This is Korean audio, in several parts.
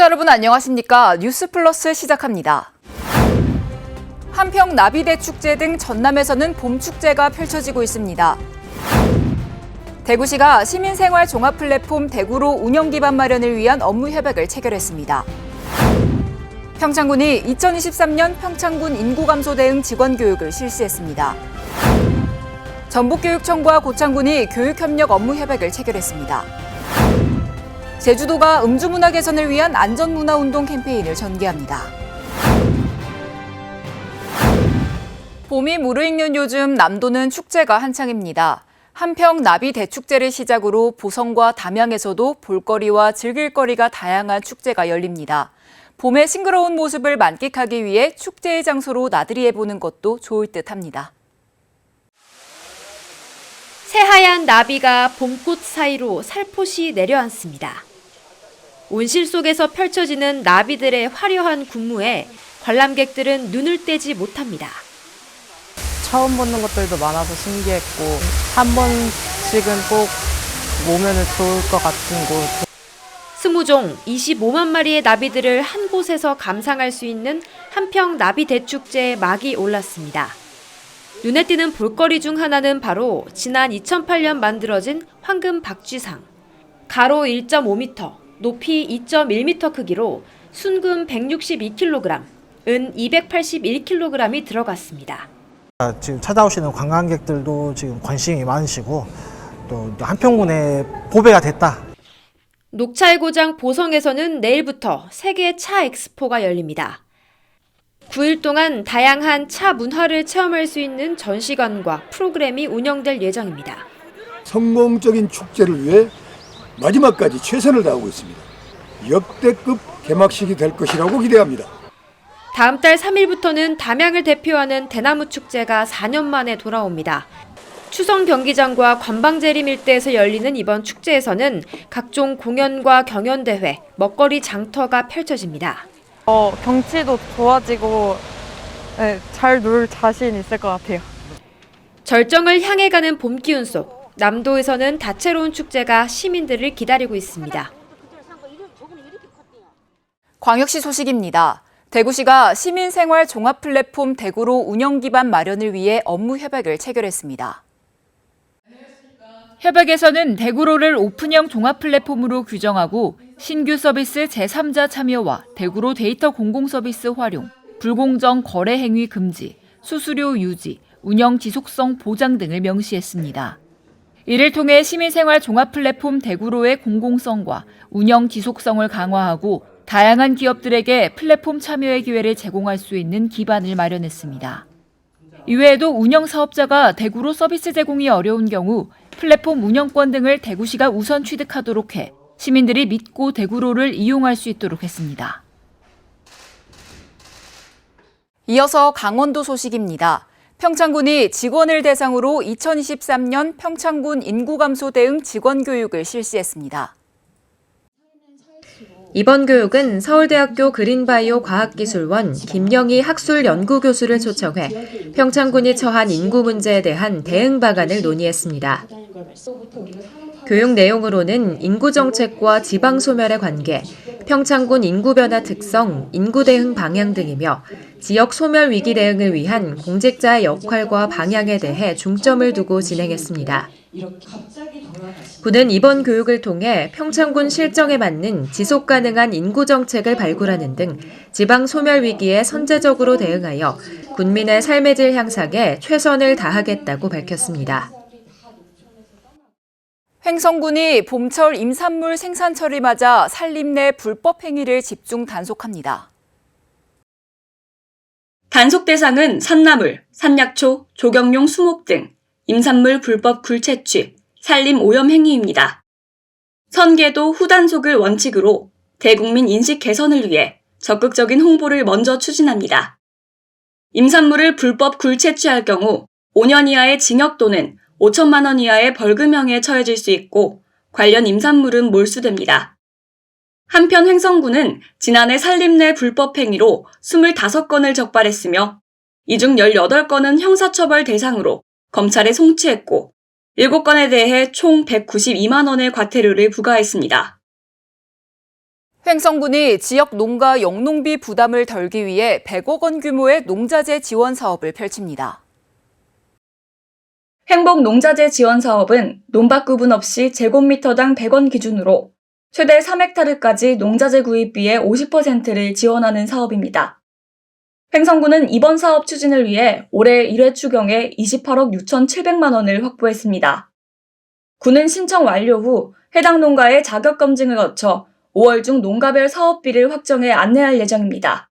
시청자 여러분 안녕하십니까? 뉴스 플러스 시작합니다. 한평 나비대 축제 등 전남에서는 봄 축제가 펼쳐지고 있습니다. 대구시가 시민생활 종합 플랫폼 대구로 운영 기반 마련을 위한 업무 협약을 체결했습니다. 평창군이 2023년 평창군 인구 감소 대응 직원 교육을 실시했습니다. 전북교육청과 고창군이 교육협력 업무 협약을 체결했습니다. 제주도가 음주문화 개선을 위한 안전문화 운동 캠페인을 전개합니다. 봄이 무르익는 요즘 남도는 축제가 한창입니다. 한평 나비 대축제를 시작으로 보성과 담양에서도 볼거리와 즐길거리가 다양한 축제가 열립니다. 봄의 싱그러운 모습을 만끽하기 위해 축제의 장소로 나들이해 보는 것도 좋을 듯 합니다. 새하얀 나비가 봄꽃 사이로 살포시 내려앉습니다. 온실 속에서 펼쳐지는 나비들의 화려한 군무에 관람객들은 눈을 떼지 못합니다. 처음 보는 것들도 많아서 신기했고 한 번씩은 꼭 오면은 좋을 것 같은 곳. 스무 종 25만 마리의 나비들을 한 곳에서 감상할 수 있는 한평 나비 대축제에 막이 올랐습니다. 눈에 띄는 볼거리 중 하나는 바로 지난 2008년 만들어진 황금 박쥐상. 가로 1.5m, 높이 2.1m 크기로 순금 162kg, 은 281kg이 들어갔습니다. 아, 지금 찾아오시는 관광객들도 지금 관심이 많으시고 또 한평군에 보배가 됐다. 녹차의 고장 보성에서는 내일부터 세계 차 엑스포가 열립니다. 9일 동안 다양한 차 문화를 체험할 수 있는 전시관과 프로그램이 운영될 예정입니다. 성공적인 축제를 위해 마지막까지 최선을 다하고 있습니다. 역대급 개막식이 될 것이라고 기대합니다. 다음 달 3일부터는 담양을 대표하는 대나무 축제가 4년 만에 돌아옵니다. 추성 경기장과 관방재림 일대에서 열리는 이번 축제에서는 각종 공연과 경연대회, 먹거리 장터가 펼쳐집니다. 어, 경치도 좋아지고 네, 잘놀 자신 있을 것 같아요. 절정을 향해 가는 봄 기운 속 남도에서는 다채로운 축제가 시민들을 기다리고 있습니다. 광역시 소식입니다. 대구시가 시민생활 종합 플랫폼 대구로 운영 기반 마련을 위해 업무 협약을 체결했습니다. 협약에서는 대구로를 오픈형 종합 플랫폼으로 규정하고 신규 서비스 제3자 참여와 대구로 데이터 공공 서비스 활용, 불공정 거래 행위 금지, 수수료 유지, 운영 지속성 보장 등을 명시했습니다. 이를 통해 시민생활 종합 플랫폼 대구로의 공공성과 운영 지속성을 강화하고 다양한 기업들에게 플랫폼 참여의 기회를 제공할 수 있는 기반을 마련했습니다. 이외에도 운영 사업자가 대구로 서비스 제공이 어려운 경우 플랫폼 운영권 등을 대구시가 우선 취득하도록 해 시민들이 믿고 대구로를 이용할 수 있도록 했습니다. 이어서 강원도 소식입니다. 평창군이 직원을 대상으로 2023년 평창군 인구 감소 대응 직원 교육을 실시했습니다. 이번 교육은 서울대학교 그린바이오 과학기술원 김영희 학술 연구교수를 초청해 평창군이 처한 인구 문제에 대한 대응 방안을 논의했습니다. 교육 내용으로는 인구 정책과 지방 소멸의 관계, 평창군 인구 변화 특성, 인구 대응 방향 등이며 지역 소멸 위기 대응을 위한 공직자의 역할과 방향에 대해 중점을 두고 진행했습니다. 군은 이번 교육을 통해 평창군 실정에 맞는 지속 가능한 인구 정책을 발굴하는 등 지방 소멸 위기에 선제적으로 대응하여 군민의 삶의 질 향상에 최선을 다하겠다고 밝혔습니다. 횡성군이 봄철 임산물 생산철을 맞아 산림 내 불법 행위를 집중 단속합니다. 단속 대상은 산나물, 산약초, 조경용 수목 등 임산물 불법 굴 채취, 산림 오염 행위입니다. 선계도 후단속을 원칙으로 대국민 인식 개선을 위해 적극적인 홍보를 먼저 추진합니다. 임산물을 불법 굴 채취할 경우 5년 이하의 징역 또는 5천만 원 이하의 벌금형에 처해질 수 있고 관련 임산물은 몰수됩니다. 한편 횡성군은 지난해 산림 내 불법 행위로 25건을 적발했으며 이 중 18건은 형사처벌 대상으로 검찰에 송치했고 7건에 대해 총 192만 원의 과태료를 부과했습니다. 횡성군이 지역 농가 영농비 부담을 덜기 위해 100억 원 규모의 농자재 지원 사업을 펼칩니다. 행복 농자재 지원 사업은 논밭 구분 없이 제곱미터당 100원 기준으로 최대 3헥타르까지 농자재 구입비의 50%를 지원하는 사업입니다. 횡성군은 이번 사업 추진을 위해 올해 1회 추경에 28억 6,700만 원을 확보했습니다. 군은 신청 완료 후 해당 농가의 자격 검증을 거쳐 5월 중 농가별 사업비를 확정해 안내할 예정입니다.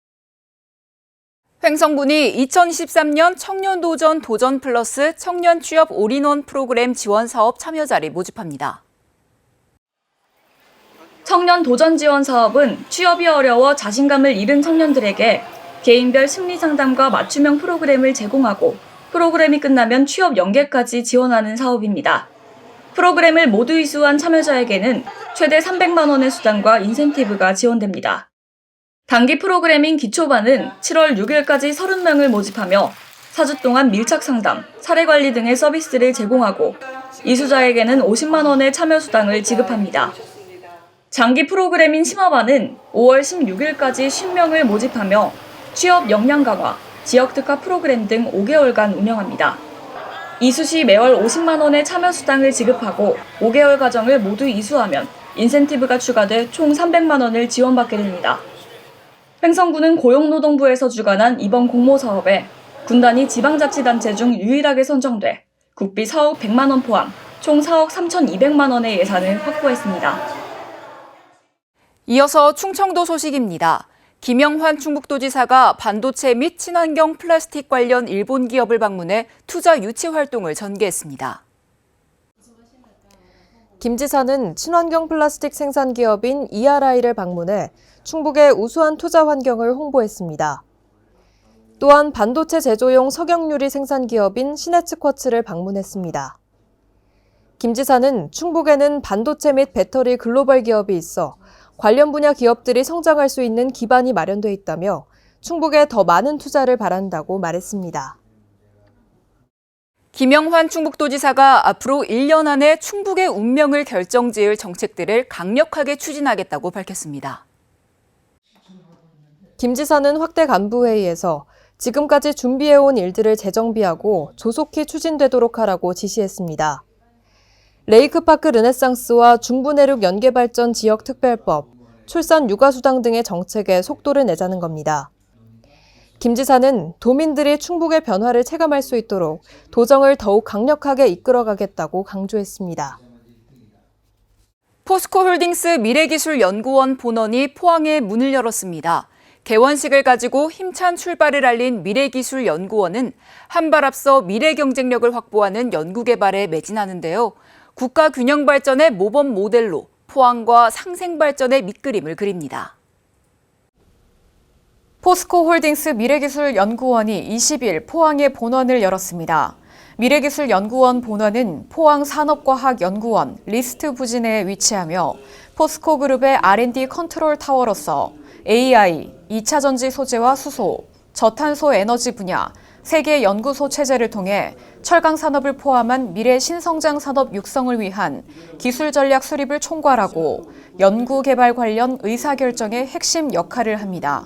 횡성군이 2013년 청년도전 도전 플러스 청년 취업 올인원 프로그램 지원 사업 참여자를 모집합니다. 청년 도전 지원 사업은 취업이 어려워 자신감을 잃은 청년들에게 개인별 심리 상담과 맞춤형 프로그램을 제공하고 프로그램이 끝나면 취업 연계까지 지원하는 사업입니다. 프로그램을 모두 이수한 참여자에게는 최대 300만 원의 수당과 인센티브가 지원됩니다. 단기 프로그램인 기초반은 7월 6일까지 30명을 모집하며 4주 동안 밀착 상담, 사례 관리 등의 서비스를 제공하고 이수자에게는 50만 원의 참여 수당을 지급합니다. 장기 프로그램인 심화반은 5월 16일까지 10명을 모집하며 취업 역량 강화, 지역 특화 프로그램 등 5개월간 운영합니다. 이수 시 매월 50만 원의 참여 수당을 지급하고 5개월 과정을 모두 이수하면 인센티브가 추가돼 총 300만 원을 지원받게 됩니다. 횡성군은 고용노동부에서 주관한 이번 공모 사업에 군단이 지방자치단체 중 유일하게 선정돼 국비 4억 100만 원 포함 총 4억 3,200만 원의 예산을 확보했습니다. 이어서 충청도 소식입니다. 김영환 충북도지사가 반도체 및 친환경 플라스틱 관련 일본 기업을 방문해 투자 유치 활동을 전개했습니다. 김 지사는 친환경 플라스틱 생산 기업인 ERI를 방문해 충북의 우수한 투자 환경을 홍보했습니다. 또한 반도체 제조용 석영유리 생산 기업인 시네츠쿼츠를 방문했습니다. 김 지사는 충북에는 반도체 및 배터리 글로벌 기업이 있어 관련 분야 기업들이 성장할 수 있는 기반이 마련돼 있다며 충북에 더 많은 투자를 바란다고 말했습니다. 김영환 충북도지사가 앞으로 1년 안에 충북의 운명을 결정지을 정책들을 강력하게 추진하겠다고 밝혔습니다. 김 지사는 확대 간부회의에서 지금까지 준비해온 일들을 재정비하고 조속히 추진되도록 하라고 지시했습니다. 레이크파크 르네상스와 중부내륙 연계발전 지역특별법, 출산 육아수당 등의 정책에 속도를 내자는 겁니다. 김 지사는 도민들이 충북의 변화를 체감할 수 있도록 도정을 더욱 강력하게 이끌어가겠다고 강조했습니다. 포스코홀딩스 미래기술연구원 본원이 포항에 문을 열었습니다. 개원식을 가지고 힘찬 출발을 알린 미래기술연구원은 한발 앞서 미래 경쟁력을 확보하는 연구개발에 매진하는데요. 국가 균형 발전의 모범 모델로 포항과 상생 발전의 밑그림을 그립니다. 포스코 홀딩스 미래기술연구원이 20일 포항에 본원을 열었습니다. 미래기술연구원 본원은 포항산업과학연구원 리스트 부진에 위치하며 포스코 그룹의 R&D 컨트롤 타워로서 AI, 2차 전지 소재와 수소, 저탄소 에너지 분야, 세계 연구소 체제를 통해 철강 산업을 포함한 미래 신성장 산업 육성을 위한 기술 전략 수립을 총괄하고 연구 개발 관련 의사결정의 핵심 역할을 합니다.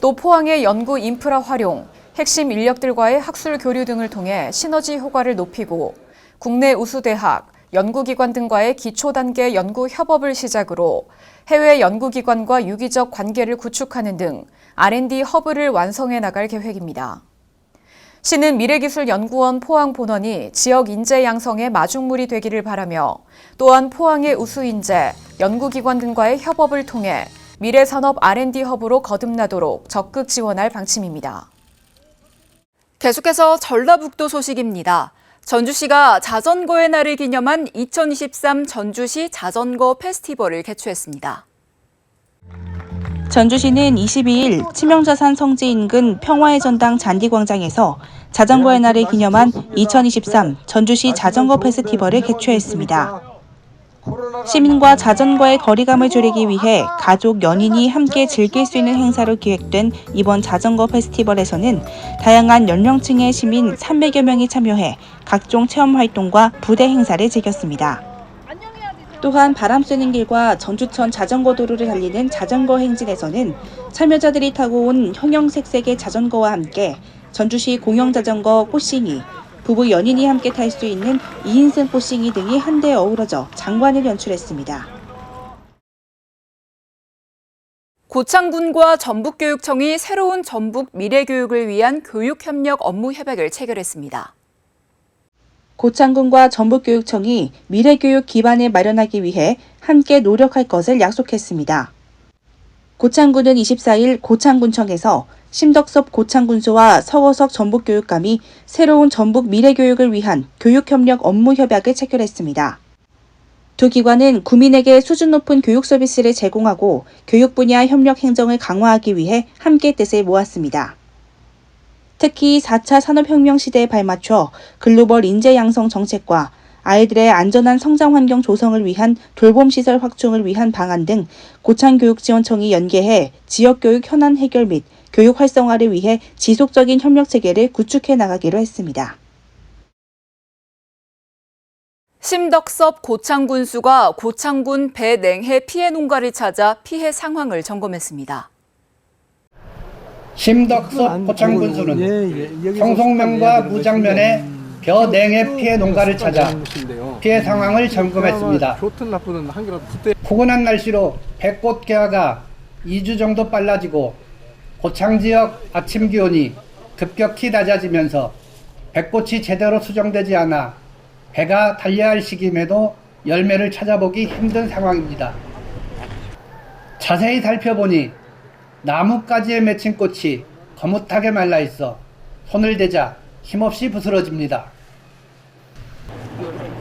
또 포항의 연구 인프라 활용, 핵심 인력들과의 학술 교류 등을 통해 시너지 효과를 높이고 국내 우수대학, 연구기관 등과의 기초 단계 연구 협업을 시작으로 해외 연구기관과 유기적 관계를 구축하는 등 R&D 허브를 완성해 나갈 계획입니다. 시는 미래기술연구원 포항 본원이 지역 인재 양성의 마중물이 되기를 바라며 또한 포항의 우수 인재, 연구기관 등과의 협업을 통해 미래산업 R&D 허브로 거듭나도록 적극 지원할 방침입니다. 계속해서 전라북도 소식입니다. 전주시가 자전거의 날을 기념한 2023 전주시 자전거 페스티벌을 개최했습니다. 전주시는 22일 치명자산 성지 인근 평화의 전당 잔디광장에서 자전거의 날을 기념한 2023 전주시 자전거 페스티벌을 개최했습니다. 시민과 자전거의 거리감을 줄이기 위해 가족, 연인이 함께 즐길 수 있는 행사로 기획된 이번 자전거 페스티벌에서는 다양한 연령층의 시민 300여 명이 참여해 각종 체험 활동과 부대 행사를 즐겼습니다. 또한 바람 쐬는 길과 전주천 자전거 도로를 달리는 자전거 행진에서는 참여자들이 타고 온 형형색색의 자전거와 함께 전주시 공영 자전거 꽃싱이, 부부 연인이 함께 탈 수 있는 2인승 꽃싱이 등이 한데 어우러져 장관을 연출했습니다. 고창군과 전북교육청이 새로운 전북 미래교육을 위한 교육협력 업무 협약을 체결했습니다. 고창군과 전북교육청이 미래교육 기반을 마련하기 위해 함께 노력할 것을 약속했습니다. 고창군은 24일 고창군청에서 심덕섭 고창군수와 서호석 전북교육감이 새로운 전북 미래교육을 위한 교육협력 업무 협약을 체결했습니다. 두 기관은 구민에게 수준 높은 교육 서비스를 제공하고 교육 분야 협력 행정을 강화하기 위해 함께 뜻을 모았습니다. 특히 4차 산업혁명 시대에 발맞춰 글로벌 인재 양성 정책과 아이들의 안전한 성장 환경 조성을 위한 돌봄 시설 확충을 위한 방안 등 고창교육지원청이 연계해 지역교육 현안 해결 및 교육 활성화를 위해 지속적인 협력 체계를 구축해 나가기로 했습니다. 심덕섭 고창군수가 고창군 배냉해 피해 농가를 찾아 피해 상황을 점검했습니다. 심덕섭 고창군수는 성송면과 무장면에 벼냉해 피해 농가를 찾아 피해 상황을 점검했습니다. 포근한 날씨로 배꽃 개화가 2주 정도 빨라지고 고창 지역 아침 기온이 급격히 낮아지면서 배꽃이 제대로 수정되지 않아 배가 달려야 할 시기임에도 열매를 찾아보기 힘든 상황입니다. 자세히 살펴보니 나뭇가지에 맺힌 꽃이 거뭇하게 말라 있어 손을 대자 힘없이 부스러집니다.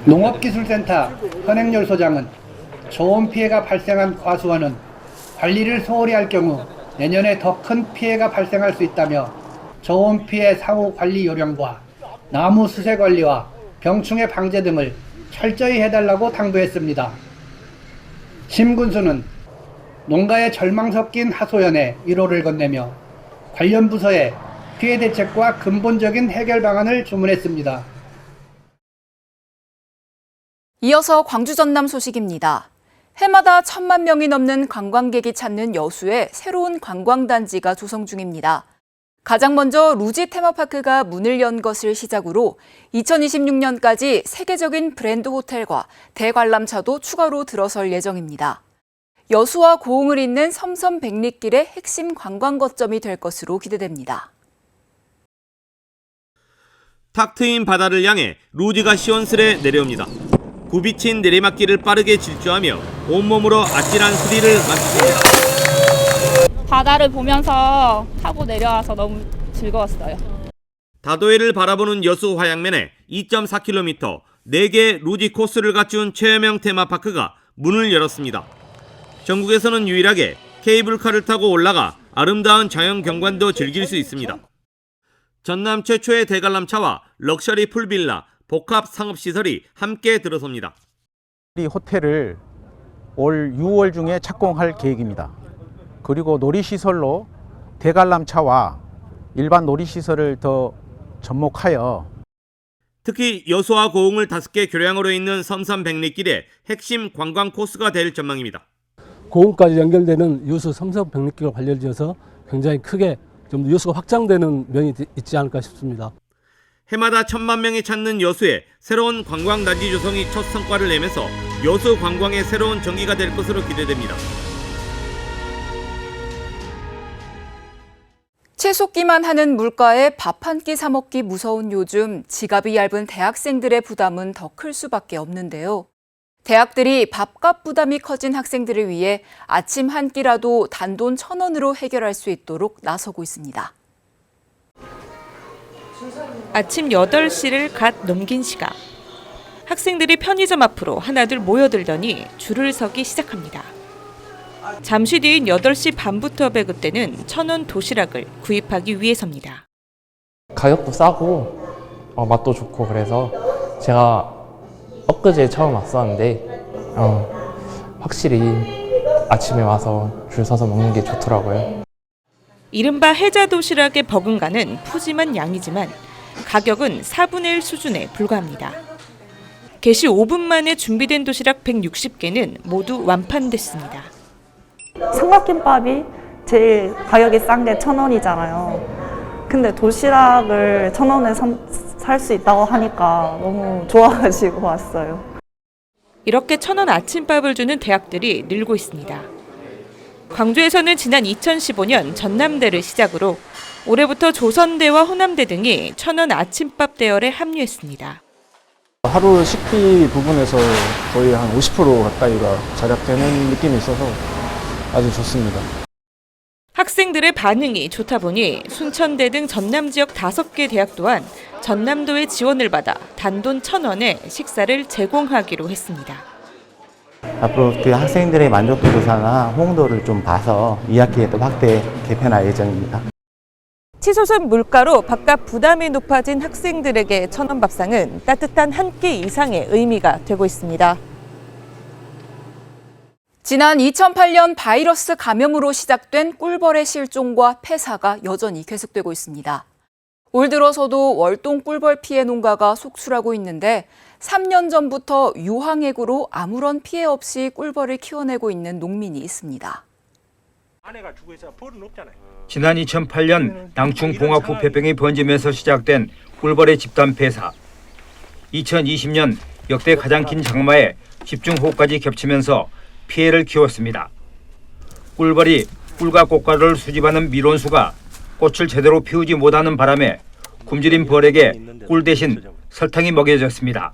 농업기술센터 현행열 소장은 저온 피해가 발생한 과수원은 관리를 소홀히 할 경우 내년에 더 큰 피해가 발생할 수 있다며 저온 피해 사후 관리 요령과 나무 수세 관리와 병충해 방제 등을 철저히 해달라고 당부했습니다. 심군수는 농가의 절망 섞인 하소연에 위로를 건네며 관련 부서에 피해 대책과 근본적인 해결 방안을 주문했습니다. 이어서 광주 전남 소식입니다. 해마다 천만 명이 넘는 관광객이 찾는 여수에 새로운 관광단지가 조성 중입니다. 가장 먼저 루지 테마파크가 문을 연 것을 시작으로 2026년까지 세계적인 브랜드 호텔과 대관람차도 추가로 들어설 예정입니다. 여수와 고흥을 잇는 섬섬 백리길의 핵심 관광 거점이 될 것으로 기대됩니다. 탁 트인 바다를 향해 루지가 시원스레 내려옵니다. 굽이친 내리막길을 빠르게 질주하며 온몸으로 아찔한 스릴을 만끽합니다. 바다를 보면서 타고 내려와서 너무 즐거웠어요. 다도해를 바라보는 여수 화양면에 2.4km 4개 루지 코스를 갖춘 최여명 테마파크가 문을 열었습니다. 전국에서는 유일하게 케이블카를 타고 올라가 아름다운 자연 경관도 즐길 수 있습니다. 전남 최초의 대관람차와 럭셔리 풀빌라, 복합 상업 시설이 함께 들어섭니다. 이 호텔을 올 6월 중에 착공할 계획입니다. 그리고 놀이시설로 대관람차와 일반 놀이시설을 더 접목하여 특히 여수와 고흥을 5개 교량으로 있는 섬산 백리길의 핵심 관광 코스가 될 전망입니다. 고흥까지 연결되는 여수 섬섬 병력기가 관련지어서 굉장히 크게 좀 여수가 확장되는 면이 있지 않을까 싶습니다. 해마다 천만 명이 찾는 여수에 새로운 관광 단지 조성이 첫 성과를 내면서 여수 관광의 새로운 전기가 될 것으로 기대됩니다. 채솟기만 하는 물가에 밥 한 끼 사 먹기 무서운 요즘 지갑이 얇은 대학생들의 부담은 더 클 수밖에 없는데요. 대학들이 밥값 부담이 커진 학생들을 위해 아침 한 끼라도 단돈 천 원으로 해결할 수 있도록 나서고 있습니다. 아침 8시를 갓 넘긴 시각. 학생들이 편의점 앞으로 하나둘 모여들더니 줄을 서기 시작합니다. 잠시 뒤인 8시 반부터 배급되는 천원 도시락을 구입하기 위해서입니다. 가격도 싸고 어, 맛도 좋고 그래서 제가 엊그제 처음 왔었는데 어, 확실히 아침에 와서 줄 서서 먹는 게 좋더라고요. 이른바 해자 도시락의 버금가는 푸짐한 양이지만 가격은 4분의 1 수준에 불과합니다. 개시 5분 만에 준비된 도시락 160개는 모두 완판됐습니다. 삼각김밥이 제일 가격이 싼 게 천 원이잖아요. 근데 도시락을 천 원에 살 수 있다고 하니까 너무 좋아가지고 왔어요. 이렇게 천원 아침밥을 주는 대학들이 늘고 있습니다. 광주에서는 지난 2015년 전남대를 시작으로 올해부터 조선대와 호남대 등이 천원 아침밥 대열에 합류했습니다. 하루 식비 부분에서 거의 한 50% 가까이가 절약되는 느낌이 있어서 아주 좋습니다. 학생들의 반응이 좋다 보니 순천대 등 전남 지역 5개 대학 또한 전남도의 지원을 받아 단돈 천 원에 식사를 제공하기로 했습니다. 앞으로 그 학생들의 만족도 조사나 홍도를 좀 봐서 2학기에도 확대 개편할 예정입니다. 치솟은 물가로 밥값 부담이 높아진 학생들에게 천원 밥상은 따뜻한 한 끼 이상의 의미가 되고 있습니다. 지난 2008년 바이러스 감염으로 시작된 꿀벌의 실종과 폐사가 여전히 계속되고 있습니다. 올 들어서도 월동 꿀벌 피해 농가가 속출하고 있는데 3년 전부터 유황액으로 아무런 피해 없이 꿀벌을 키워내고 있는 농민이 있습니다. 지난 2008년 낭충 봉합후 폐병이 번지면서 시작된 꿀벌의 집단 폐사. 2020년 역대 가장 긴 장마에 집중호우까지 겹치면서 피해를 키웠습니다. 꿀벌이 꿀과 꽃가루를 수집하는 미론수가 꽃을 제대로 피우지 못하는 바람에 굶주린 벌에게 꿀 대신 설탕이 먹여졌습니다.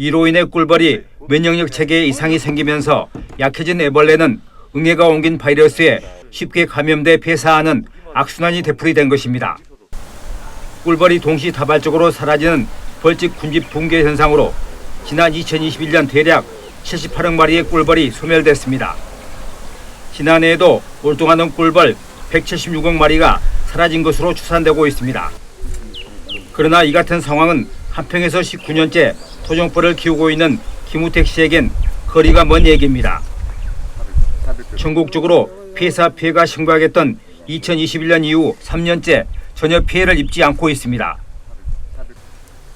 이로 인해 꿀벌이 면역력 체계에 이상이 생기면서 약해진 애벌레는 응애가 옮긴 바이러스에 쉽게 감염돼 폐사하는 악순환이 되풀이된 것입니다. 꿀벌이 동시다발적으로 사라지는 벌집 군집 붕괴 현상으로 지난 2021년 대략 78억 마리의 꿀벌이 소멸됐습니다. 지난해에도 올동하는 꿀벌 176억 마리가 사라진 것으로 추산되고 있습니다. 그러나 이 같은 상황은 한평에서 19년째 토종벌을 키우고 있는 김우택 씨에겐 거리가 먼 얘기입니다. 전국적으로 폐사 피해가 심각했던 2021년 이후 3년째 전혀 피해를 입지 않고 있습니다.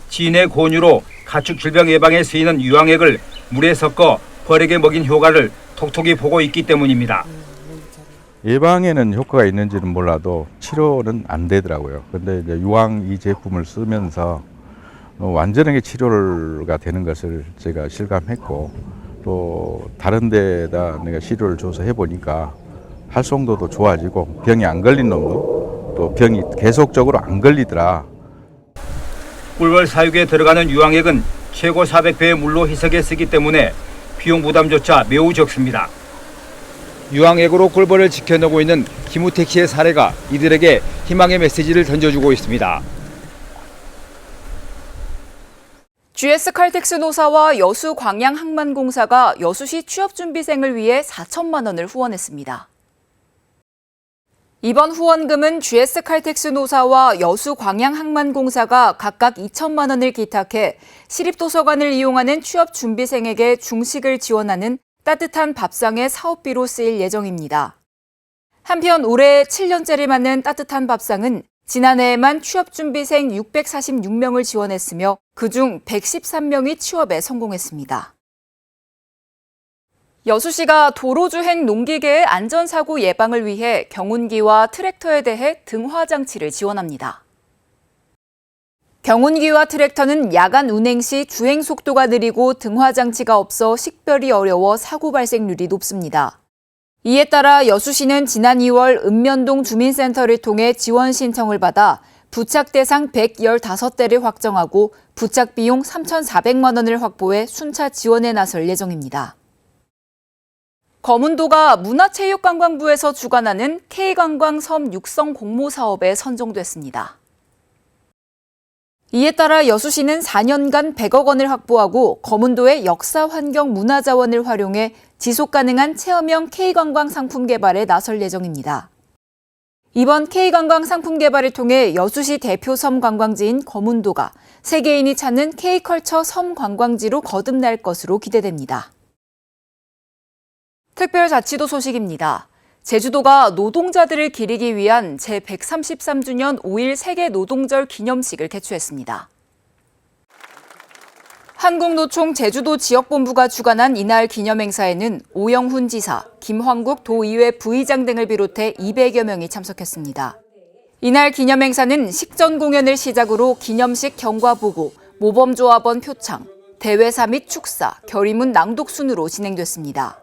지인의 권유로 가축 질병 예방에 쓰이는 유황액을 물에 섞어 벌에게 먹인 효과를 톡톡히 보고 있기 때문입니다. 예방에는 효과가 있는지는 몰라도 치료는 안 되더라고요. 근데 유황 이 제품을 쓰면서 어, 완전하게 치료가 되는 것을 제가 실감했고 또 다른 데다 내가 시료를 줘서 해보니까 활성도도 좋아지고 병이 안 걸린 놈도 또 병이 계속적으로 안 걸리더라. 꿀벌 사육에 들어가는 유황액은 최고 400배의 물로 희석해 쓰기 때문에 비용 부담조차 매우 적습니다. 유황액으로 꿀벌을 지켜내고 있는 김우택 씨의 사례가 이들에게 희망의 메시지를 던져주고 있습니다. GS 칼텍스 노사와 여수 광양 항만공사가 여수시 취업준비생을 위해 4천만 원을 후원했습니다. 이번 후원금은 GS 칼텍스 노사와 여수 광양 항만공사가 각각 2천만 원을 기탁해 시립도서관을 이용하는 취업준비생에게 중식을 지원하는 따뜻한 밥상의 사업비로 쓰일 예정입니다. 한편 올해 7년째를 맞는 따뜻한 밥상은 지난해에만 취업준비생 646명을 지원했으며 그중 113명이 취업에 성공했습니다. 여수시가 도로주행 농기계의 안전사고 예방을 위해 경운기와 트랙터에 대해 등화장치를 지원합니다. 경운기와 트랙터는 야간 운행 시 주행 속도가 느리고 등화장치가 없어 식별이 어려워 사고 발생률이 높습니다. 이에 따라 여수시는 지난 2월 읍면동 주민센터를 통해 지원 신청을 받아 부착 대상 115대를 확정하고 부착 비용 3,400만 원을 확보해 순차 지원에 나설 예정입니다. 검은도가 문화체육관광부에서 주관하는 K관광 섬 육성 공모 사업에 선정됐습니다. 이에 따라 여수시는 4년간 100억 원을 확보하고 검은도의 역사 환경 문화 자원을 활용해 지속 가능한 체험형 K관광 상품 개발에 나설 예정입니다. 이번 K관광 상품 개발을 통해 여수시 대표 섬 관광지인 검은도가 세계인이 찾는 K컬처 섬 관광지로 거듭날 것으로 기대됩니다. 특별자치도 소식입니다. 제주도가 노동자들을 기리기 위한 제133주년 5일 세계 노동절 기념식을 개최했습니다. 한국노총 제주도 지역본부가 주관한 이날 기념행사에는 오영훈 지사, 김황국 도의회 부의장 등을 비롯해 200여 명이 참석했습니다. 이날 기념행사는 식전 공연을 시작으로 기념식 경과 보고, 모범조합원 표창, 대회사 및 축사, 결의문 낭독 순으로 진행됐습니다.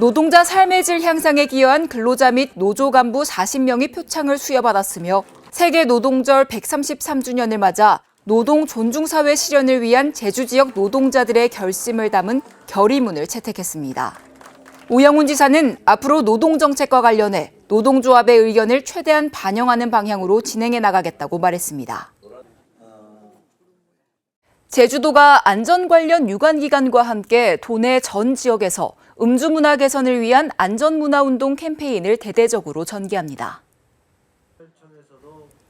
노동자 삶의 질 향상에 기여한 근로자 및 노조 간부 40명이 표창을 수여받았으며 세계 노동절 133주년을 맞아 노동 존중사회 실현을 위한 제주 지역 노동자들의 결심을 담은 결의문을 채택했습니다. 오영훈 지사는 앞으로 노동정책과 관련해 노동조합의 의견을 최대한 반영하는 방향으로 진행해 나가겠다고 말했습니다. 제주도가 안전 관련 유관기관과 함께 도내 전 지역에서 음주문화 개선을 위한 안전문화운동 캠페인을 대대적으로 전개합니다.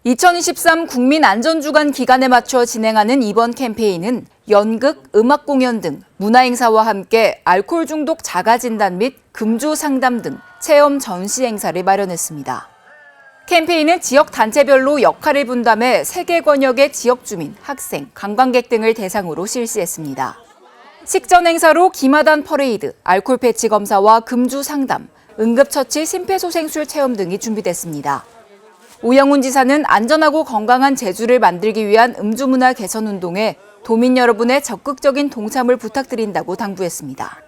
2023 국민안전주간 기간에 맞춰 진행하는 이번 캠페인은 연극, 음악 공연 등 문화 행사와 함께 알코올 중독 자가 진단 및 금주 상담 등 체험 전시 행사를 마련했습니다. 캠페인은 지역 단체별로 역할을 분담해 세계 권역의 지역 주민, 학생, 관광객 등을 대상으로 실시했습니다. 식전 행사로 기마단 퍼레이드, 알코올 패치 검사와 금주 상담, 응급처치 심폐소생술 체험 등이 준비됐습니다. 오영훈 지사는 안전하고 건강한 제주를 만들기 위한 음주문화 개선 운동에 도민 여러분의 적극적인 동참을 부탁드린다고 당부했습니다.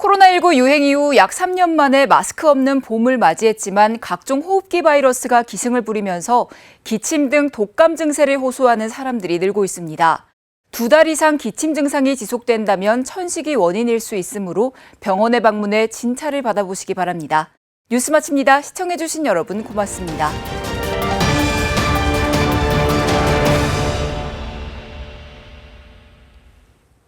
코로나19 유행 이후 약 3년 만에 마스크 없는 봄을 맞이했지만 각종 호흡기 바이러스가 기승을 부리면서 기침 등 독감 증세를 호소하는 사람들이 늘고 있습니다. 두 달 이상 기침 증상이 지속된다면 천식이 원인일 수 있으므로 병원에 방문해 진찰을 받아보시기 바랍니다. 뉴스 마칩니다. 시청해주신 여러분 고맙습니다.